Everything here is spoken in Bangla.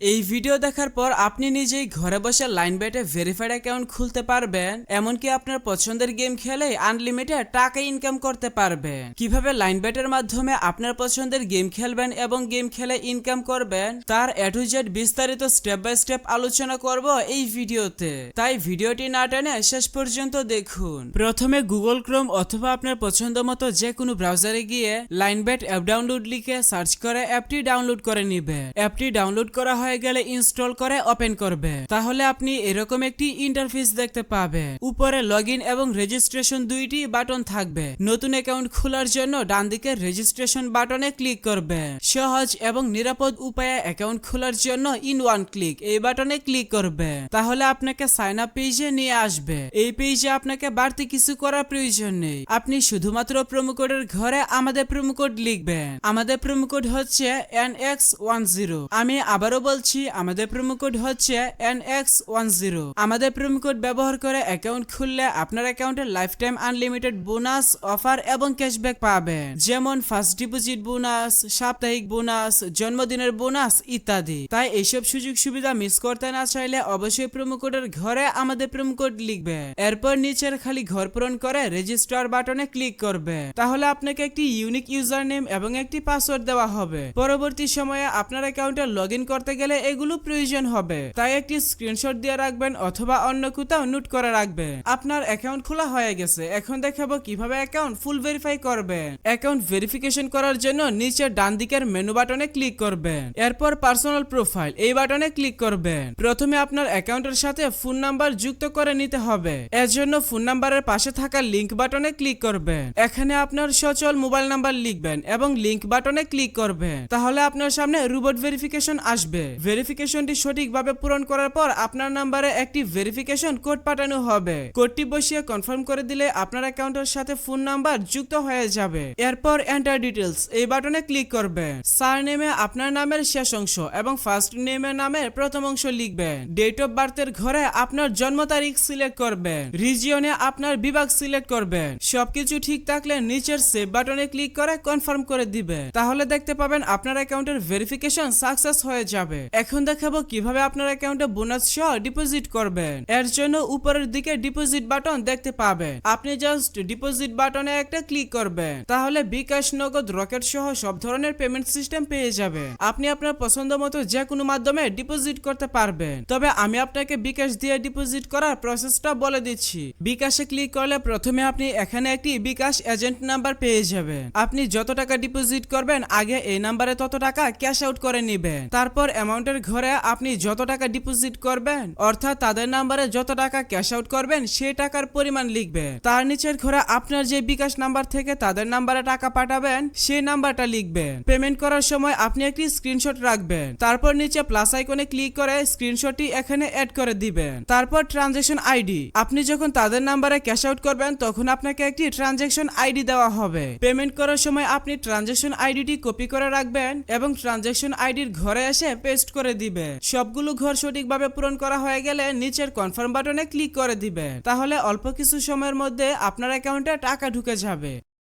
এই ভিডিও দেখার পর আপনি নিজেই ঘরে বসে লাইন বেটে ভেরিফাইড অ্যাকাউন্ট খুলতে পারবেন, এমনকি আপনার পছন্দের গেম খেলে আনলিমিটেড টাকা ইনকাম করতে পারবেন। কীভাবে লাইন বেটের মাধ্যমে আপনার পছন্দের গেম খেলবেন এবং গেম খেলে ইনকাম করবেন, তার এ টু জেড বিস্তারিত স্টেপ বাই স্টেপ আলোচনা করব এই ভিডিওতে তাই ভিডিওটি না টেনে শেষ পর্যন্ত দেখুন। প্রথমে গুগল ক্রোম অথবা আপনার পছন্দ মতো যে কোনো ব্রাউজারে গিয়ে লাইন বেট অ্যাপ ডাউনলোড লিখে সার্চ করে অ্যাপটি ডাউনলোড করে নিবে। অ্যাপটি ডাউনলোড করা হয়ে গেলে ইনস্টল করে ওপেন করবে। তাহলে আপনি এরকম একটি ইন্টারফেস দেখতে পাবেন। উপরে লগ এবং রেজিস্ট্রেশন দুইটি বাটন থাকবে। নতুন অ্যাকাউন্ট খোলার জন্য ডান দিকের রেজিস্ট্রেশন বাটনে ক্লিক করবে। সহজ এবং নিরাপদ উপায়ে অ্যাকাউন্ট খোলার জন্য ইন ওয়ান ক্লিক এই বাটনে ক্লিক করবে। তাহলে আপনাকে সাইন আপ পেজে নিয়ে আসবে। এই পেজে আপনাকে বাড়তি কিছু করার প্রয়োজন নেই। আপনি শুধুমাত্র প্রোমো কোডের ঘরে আমাদের প্রোমো কোড লিখবেন। আমাদের প্রোমো কোড হচ্ছে এন এক্স ওয়ান জিরো আমি আবারও বলছি আমাদের প্রোমো কোড হচ্ছে এন এক্স ওয়ান জিরো আমাদের প্রোমো কোড ব্যবহার করে অ্যাকাউন্ট খুললে আপনার অ্যাকাউন্টে life time unlimited bonus offer এবং ক্যাশব্যাক পাবেন। যেমন ফার্স্ট ডিপোজিট বোনাস সাপ্তাহিক বোনাস জন্মদিনের বোনাস ইত্যাদি। তাই এইসব সুযোগ সুবিধা মিস করতে না চাইলে অবশ্যই প্রোমো কোডের ঘরে আমাদের প্রোমো কোড লিখবে এরপর নিচের খালি ঘর পূরণ করে রেজিস্টার বাটনে ক্লিক করবে তাহলে আপনাকে একটি ইউনিক ইউজার নেম এবং একটি পাসওয়ার্ড দেওয়া হবে। পরবর্তী সময়ে আপনার অ্যাকাউন্টে লগ করতে গেলে এগুলো প্রয়োজন হবে। তাই একটি স্ক্রিনশট দিয়ে রাখবেন অথবা অন্য কোথাও নোট করে রাখবেন। আপনার অ্যাকাউন্ট খোলা হয়ে গেছে। এখন দেখাবো কীভাবে অ্যাকাউন্ট ফুল ভেরিফাই করবেন। অ্যাকাউন্ট ভেরিফিকেশন করার জন্য নিচের ডান দিকের মেনু বাটনে ক্লিক করবেন। এরপর পার্সোনাল প্রোফাইল এই বাটনে ক্লিক করবেন। প্রথমে আপনার অ্যাকাউন্টের সাথে ফোন নাম্বার যুক্ত করে নিতে হবে। এর জন্য ফোন নাম্বারের পাশে থাকা লিংক বাটনে ক্লিক করবেন। এখানে আপনার সচল মোবাইল নাম্বার লিখবেন এবং লিংক বাটনে ক্লিক করবেন। তাহলে আপনার সামনে রোবট ভেরিফিকেশন আসবে। ভেরিফিকেশনটি সঠিকভাবে পূরণ করার পর আপনার নাম্বারে একটি ভেরিফিকেশন কোড পাঠানো হবে। কোডটি বসিয়ে কনফার্ম করে দিলে আপনার অ্যাকাউন্টের সাথে ফোন নাম্বার যুক্ত হয়ে যাবে। এরপর এন্টার ডিটেলস এই বাটনে ক্লিক করবে। সার নেমে আপনার নামের শেষ অংশ এবং ফার্স্ট নেমের নামের প্রথম অংশ লিখবেন ডেট অফ বার্থের ঘরে আপনার জন্ম তারিখ সিলেক্ট করবেন রিজিয়নে আপনার বিভাগ সিলেক্ট করবেন সবকিছু ঠিক থাকলে নিচের সেভ বাটনে ক্লিক করে কনফার্ম করে দিবে। তাহলে দেখতে পাবেন আপনার অ্যাকাউন্টের ভেরিফিকেশন সাকসেস হয়ে যাবে। এখন দেখাবো কীভাবে আপনার অ্যাকাউন্টে বোনাস সহ ডিপোজিট করবেন। এর জন্য উপরের দিকে ডিপোজিট বাটন দেখতে পাবেন। আপনি জাস্ট ডিপোজিট বাটনে একটা ক্লিক করবেন। তাহলে বিকাশ নগদ, রকেট সহ সব ধরনের পেমেন্ট সিস্টেম পেয়ে যাবেন। আপনি আপনার পছন্দ মতো যে কোনো মাধ্যমে ডিপোজিট করতে পারবেন। তবে আমি আপনাকে বিকাশ দিয়ে ডিপোজিট করার প্রসেসটা বলে দিচ্ছি। বিকাশে ক্লিক করলে প্রথমে আপনি এখানে একটি বিকাশ এজেন্ট নাম্বার পেয়ে যাবেন। আপনি যত টাকা ডিপোজিট করবেন, আগে এই নাম্বারে তত টাকা ক্যাশ আউট করে নেবেন। তারপর অ্যামাউন্টের ঘরে আপনি যত টাকা ডিপোজিট করবেন, অর্থাৎ তাদের নাম্বারে যত টাকা ক্যাশ আউট করবেন সেই টাকার পরিমাণ লিখবেন। তার নিচের ঘরে আপনার যে বিকাশ নাম্বার থেকে তাদের নাম্বারে টাকা পাঠাবেন সেই নাম্বারটা লিখবেন। পেমেন্ট করার সময় আপনি একটি স্ক্রিনশট রাখবেন। তারপর নিচে প্লাস আইকনে ক্লিক করে স্ক্রিনশটটি এখানে অ্যাড করে দিবেন। তারপর ট্রানজেকশন আইডি আপনি যখন তাদের নাম্বারে ক্যাশ আউট করবেন, তখন আপনাকে একটি ট্রানজেকশন আইডি দেওয়া হবে। পেমেন্ট করার সময় আপনি ট্রানজেকশন আইডিটি কপি করে রাখবেন এবং ট্রানজেকশন আইডির ঘরে এসে পেস্ট করে দিবে। সবগুলো ঘর সঠিকভাবে পূরণ করা হয়ে গেলে নিচের কনফার্ম বাটনে ক্লিক করে দিবে। তাহলে অল্প কিছু সময়ের মধ্যে আপনার অ্যাকাউন্টে টাকা ঢুকে যাবে।